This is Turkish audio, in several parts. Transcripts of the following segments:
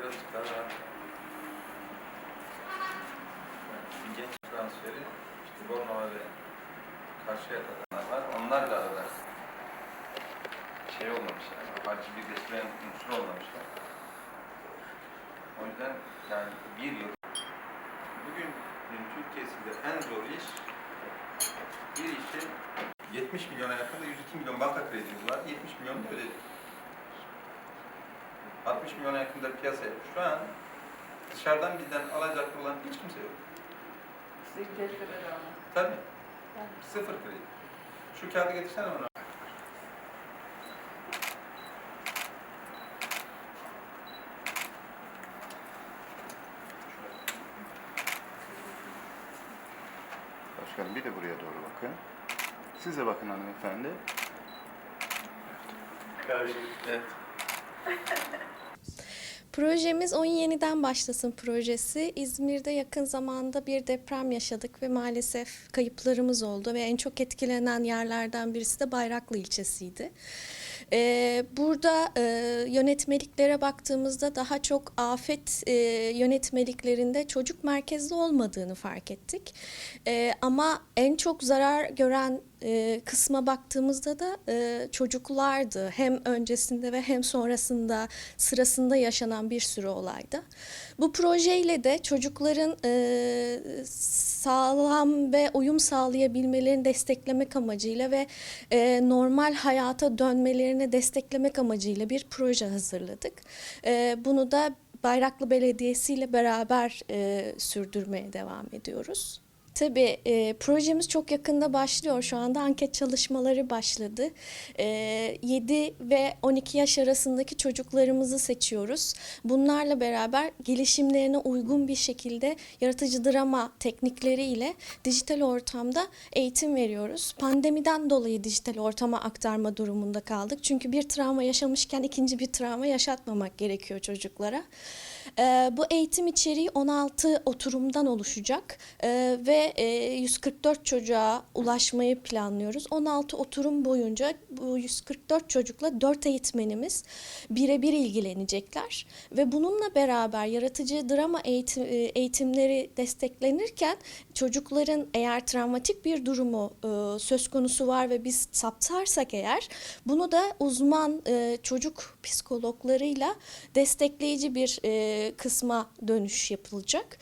birazcık daha rahat. Yani genç transferi işte Bornova ve Karşıyaka'dan var. Onlarla arada şey olmamış yani. Acı bir besleyen unsur olmamışlar. O yüzden yani bir yıl bugün Türkiye'sinde en zor iş bir işin 70 milyona yakın da 102 milyon banka kredimiz var. 70 milyon da ödedik. 60 milyona yakın da piyasa yok. Şu an dışarıdan bizden alacak olan hiç kimse yok. Sizin. Tabii. Sıfır kredi. Şu kağıdı getirsene bana. Başkanım bir de buraya doğru bakın. Siz de bakın hanımefendi. Evet. Projemiz Oyun Yeniden Başlasın projesi. İzmir'de yakın zamanda bir deprem yaşadık ve maalesef kayıplarımız oldu ve en çok etkilenen yerlerden birisi de Bayraklı ilçesiydi. Ee, burada e, yönetmeliklere baktığımızda daha çok afet e, yönetmeliklerinde çocuk merkezli olmadığını fark ettik. E, ama en çok zarar gören e, kısma baktığımızda da e, çocuklardı. Hem öncesinde ve hem sonrasında sırasında yaşanan bir sürü olayda. Bu projeyle de çocukların e, sağlam ve uyum sağlayabilmelerini desteklemek amacıyla ve e, normal hayata dönmelerini desteklemek amacıyla bir proje hazırladık. E, bunu da Bayraklı Belediyesi ile beraber e, sürdürmeye devam ediyoruz. Tabii e, projemiz çok yakında başlıyor. Şu anda anket çalışmaları başladı. E, 7 ve 12 yaş arasındaki çocuklarımızı seçiyoruz. Bunlarla beraber gelişimlerine uygun bir şekilde yaratıcı drama teknikleriyle dijital ortamda eğitim veriyoruz. Pandemiden dolayı dijital ortama aktarma durumunda kaldık. Çünkü bir travma yaşamışken ikinci bir travma yaşatmamak gerekiyor çocuklara. Ee, bu eğitim içeriği 16 oturumdan oluşacak Ee, ve e, 144 çocuğa ulaşmayı planlıyoruz. 16 oturum boyunca bu 144 çocukla 4 eğitmenimiz birebir ilgilenecekler ve bununla beraber yaratıcı drama eğitim, e, eğitimleri desteklenirken çocukların eğer travmatik bir durumu e, söz konusu var ve biz saptarsak eğer bunu da uzman e, çocuk psikologlarıyla destekleyici bir e, kısma dönüş yapılacak.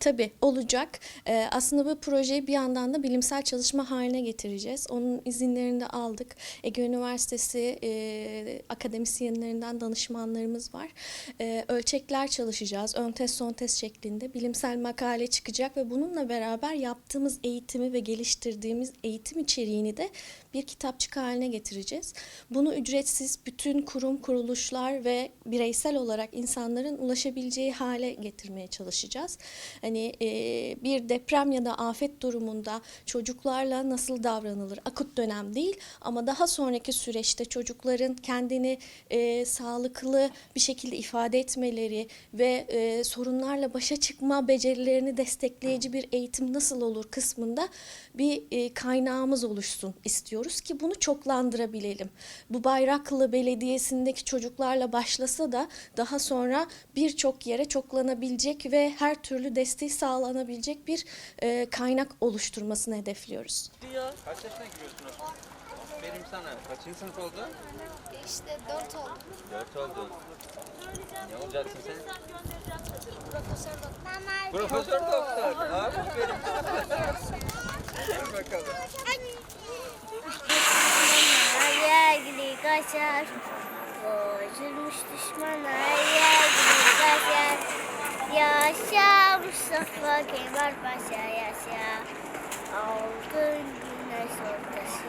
Tabii olacak. Ee, aslında bu projeyi bir yandan da bilimsel çalışma haline getireceğiz. Onun izinlerini de aldık. Ege Üniversitesi e, akademisyenlerinden danışmanlarımız var. Ee, ölçekler çalışacağız. Ön test son test şeklinde bilimsel makale çıkacak ve bununla beraber yaptığımız eğitimi ve geliştirdiğimiz eğitim içeriğini de bir kitapçık haline getireceğiz. Bunu ücretsiz bütün kurum, kuruluşlar ve bireysel olarak insanların ulaşabileceği hale getirmeye çalışacağız. Hani e, bir deprem ya da afet durumunda çocuklarla nasıl davranılır? Akut dönem değil ama daha sonraki süreçte çocukların kendini e, sağlıklı bir şekilde ifade etmeleri ve e, sorunlarla başa çıkma becerilerini destekleyici bir eğitim nasıl olur kısmında bir e, kaynağımız oluşsun istiyoruz ki bunu çoklandırabilelim. Bu Bayraklı Belediyesi'ndeki çocuklarla başlasa da daha sonra birçok yere çoklanabilecek ve her türlü desteği sağlanabilecek bir e, kaynak oluşturmasını hedefliyoruz. Kaç yaşına giriyorsun? Benim sana. Kaçıncı sınıf oldu? İşte dört oldu. Dört oldu. Ne olacaksın sen? Profesör doktor. Profesör doktor. Aferin. Hadi bakalım. Her yer kaçar. Bozulmuş düşman her yer kaçar. Yaşa Mustafa Kemal Paşa yaşa. Altın güneş ortası.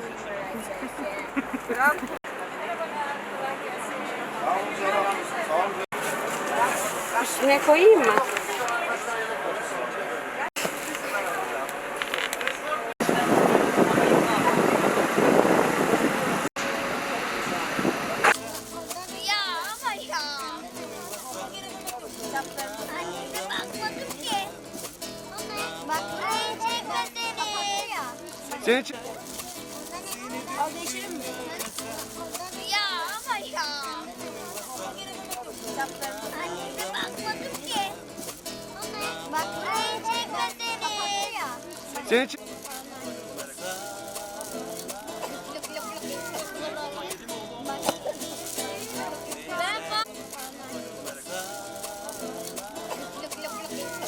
Üstüne koyayım mı? Senin için... Senin için...